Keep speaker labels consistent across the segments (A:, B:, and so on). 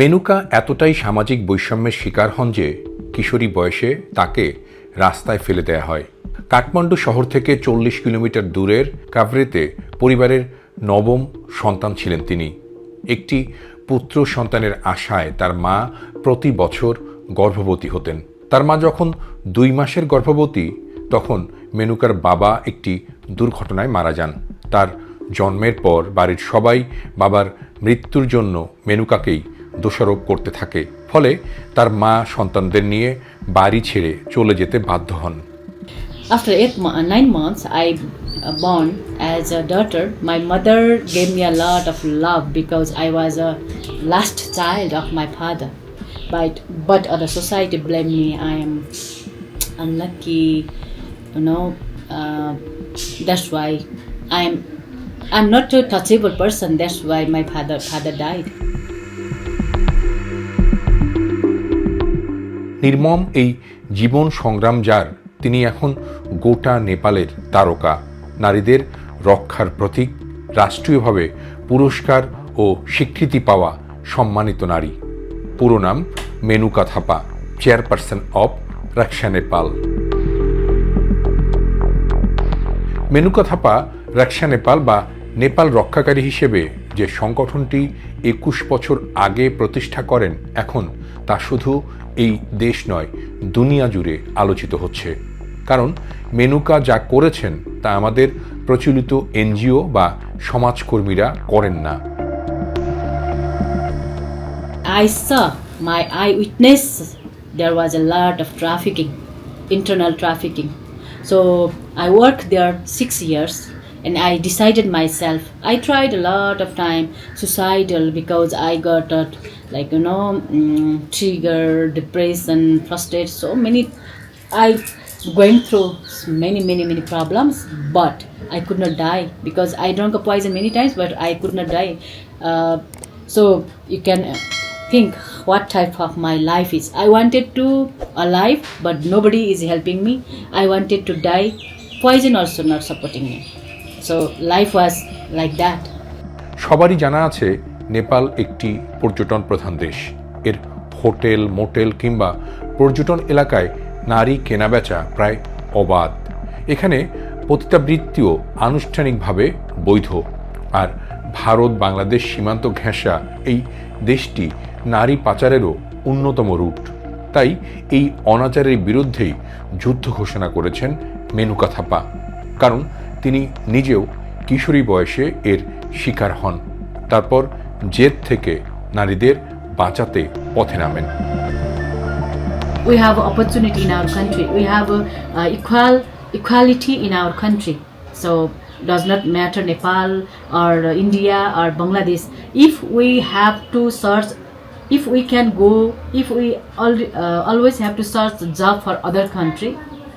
A: মেনুকা এতটাই সামাজিক বৈষম্যের শিকার হন যে কিশোরী বয়সে তাকে রাস্তায় ফেলে দেয়া হয়। কাঠমান্ডু শহর থেকে চল্লিশ কিলোমিটার দূরের কাভরেতে পরিবারের নবম সন্তান ছিলেন তিনি। একটি পুত্র সন্তানের আশায় তার মা প্রতি বছর গর্ভবতী হতেন। তার মা যখন দুই মাসের গর্ভবতী, তখন মেনুকার বাবা একটি দুর্ঘটনায় মারা যান। তার জন্মের পর বাড়ির সবাই বাবার মৃত্যুর জন্য মেনুকাকেই দোষারোপ করতে থাকে ফলে তার মা সন্তানদের নিয়ে বাড়ি ছেড়ে চলে যেতে বাধ্য হন
B: After eight, uh, nine months, I uh, born as a daughter. My mother gave me a lot of love because I was a last child of my father. But but other society blame me. I am unlucky, you know. Uh, that's why I'm I'm not a touchable person. That's why my father father died.
A: নির্মম এই জীবন সংগ্রাম যার, তিনি এখন গোটা নেপালের তারকা। নারীদের রক্ষার প্রতীক, রাষ্ট্রীয়ভাবে পুরস্কার ও স্বীকৃতি পাওয়া সম্মানিত নারী। পুরো নাম মেনুকা থাপা চেয়ারপারসন অব রাক্ষা নেপাল। মেনুকা থাপা রাক্ষা নেপাল বা নেপাল রক্ষাকারী হিসেবে যে সংগঠনটি একুশ বছর আগে প্রতিষ্ঠা করেন এখন, তা শুধু এই দেশ নয়, দুনিয়া জুড়ে আলোচিত হচ্ছে। কারণ মেনুকা যা করেছেন তা আমাদের প্রচলিত এনজিও বা সমাজকর্মীরা করেন না।
B: I my I witness there was a of trafficking internal trafficking so I work there six years and I decided myself. I tried a lot of time suicidal because I got uh, like you know mm, trigger, depression, frustrated. So many, I going through many many many problems, but I could not die because I drank a poison many times, but I could not die. Uh, so you can uh, think what type of my life is. I wanted to alive, but nobody is helping me. I wanted to die. Poison also not supporting me. So, life was like that.
A: সবারই জানা আছে, নেপাল একটি পর্যটন প্রধান দেশ। এর hotel, motel কিংবা পর্যটন এলাকায় নারী কেনাবেচা প্রায় অবাধ। এখানে পতিতাবৃত্তিও আনুষ্ঠানিকভাবে বৈধ। আর ভারত, বাংলাদেশ সীমান্ত ঘেঁষা এই দেশটি নারী পাচারেরও অন্যতম রুট। তাই এই অনাচারের বিরুদ্ধেই যুদ্ধ ঘোষণা করেছেন মেনুকা থাপা কারণ তিনি নিজেও কিশোরী বয়সে এর শিকার হন তারপর জেদ থেকে নারীদের বাঁচাতে পথে নামেন
B: We have opportunity in our country. We have uh, uh, equal equality in our country. So does not matter Nepal or uh, India or Bangladesh. If we have to search, if we can go, if we al- uh, always have to search job for other country,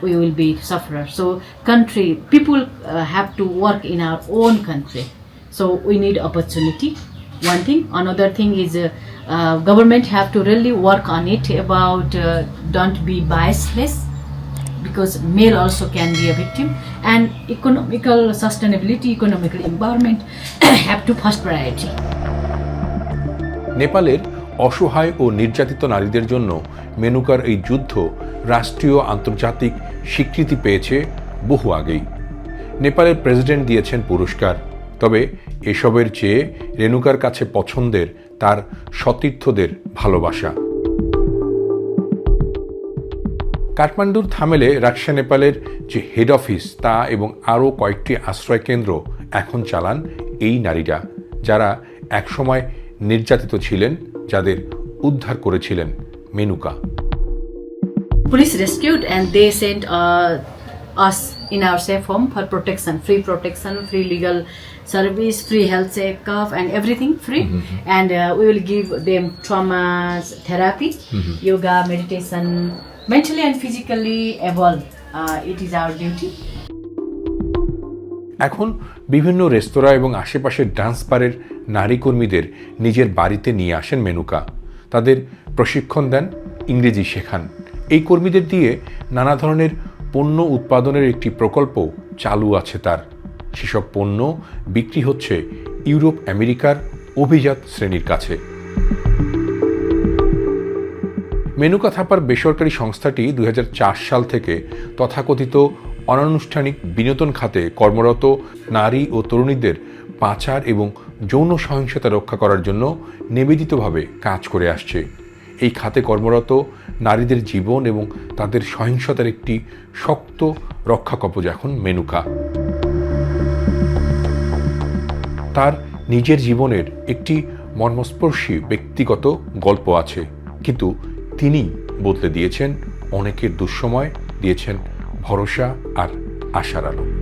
B: we will be sufferer. So country people uh, have to work in our own country. So we need opportunity. One thing. Another thing is uh, uh, government have to really work on it about uh, don't be biasless because male also can be a victim and economical sustainability, economical empowerment have to first priority.
A: নেপালের অসহায় ও নির্যাতিত নারীদের জন্য মেনুকার এই যুদ্ধ রাষ্ট্রীয় আন্তর্জাতিক স্বীকৃতি পেয়েছে বহু আগেই। নেপালের প্রেসিডেন্ট দিয়েছেন পুরস্কার, তবে এসবের চেয়ে রেণুকার কাছে পছন্দের তার সতীর্থদের ভালোবাসা। কাঠমান্ডুর থামেলে রাকসা নেপালের যে হেড অফিস তা এবং আরও কয়েকটি আশ্রয়কেন্দ্র এখন চালান এই নারীরা, যারা একসময় নির্যাতিত ছিলেন, যাদের উদ্ধার করেছিলেন Menuka.
B: Police rescued and they sent uh, us in our safe home for protection, free protection, free legal service, free health checkup, and everything free. Mm-hmm. And uh, we will give them trauma therapy, mm-hmm. yoga, meditation, mentally and physically evolve. Uh, it is our duty.
A: এখন বিভিন্ন রেস্তোরাঁ এবং আশেপাশের dance বারের নারী কর্মীদের নিজের বাড়িতে নিয়ে আসেন মেনুকা তাদের প্রশিক্ষণ দেন ইংরেজি শেখান এই কর্মীদের দিয়ে নানা ধরনের পণ্য উৎপাদনের একটি প্রকল্প চালু আছে তার। সেসব পণ্য বিক্রি হচ্ছে ইউরোপ আমেরিকার অভিজাত শ্রেণির কাছে। মেনুকা থাপার বেসরকারি সংস্থাটি দু হাজার চার সাল থেকে তথাকথিত অনানুষ্ঠানিক বিনোদন খাতে কর্মরত নারী ও তরুণীদের পাচার এবং যৌন সহিংসতা রক্ষা করার জন্য নিবেদিতভাবে কাজ করে আসছে। এই খাতে কর্মরত নারীদের জীবন এবং তাদের সহিংসতার একটি শক্ত রক্ষা কবচ এখন মেনুকা। তার নিজের জীবনের একটি মর্মস্পর্শী ব্যক্তিগত গল্প আছে, কিন্তু তিনি বদলে দিয়েছেন অনেকের দুঃসময়, দিয়েছেন ভরসা আর আশার আলো।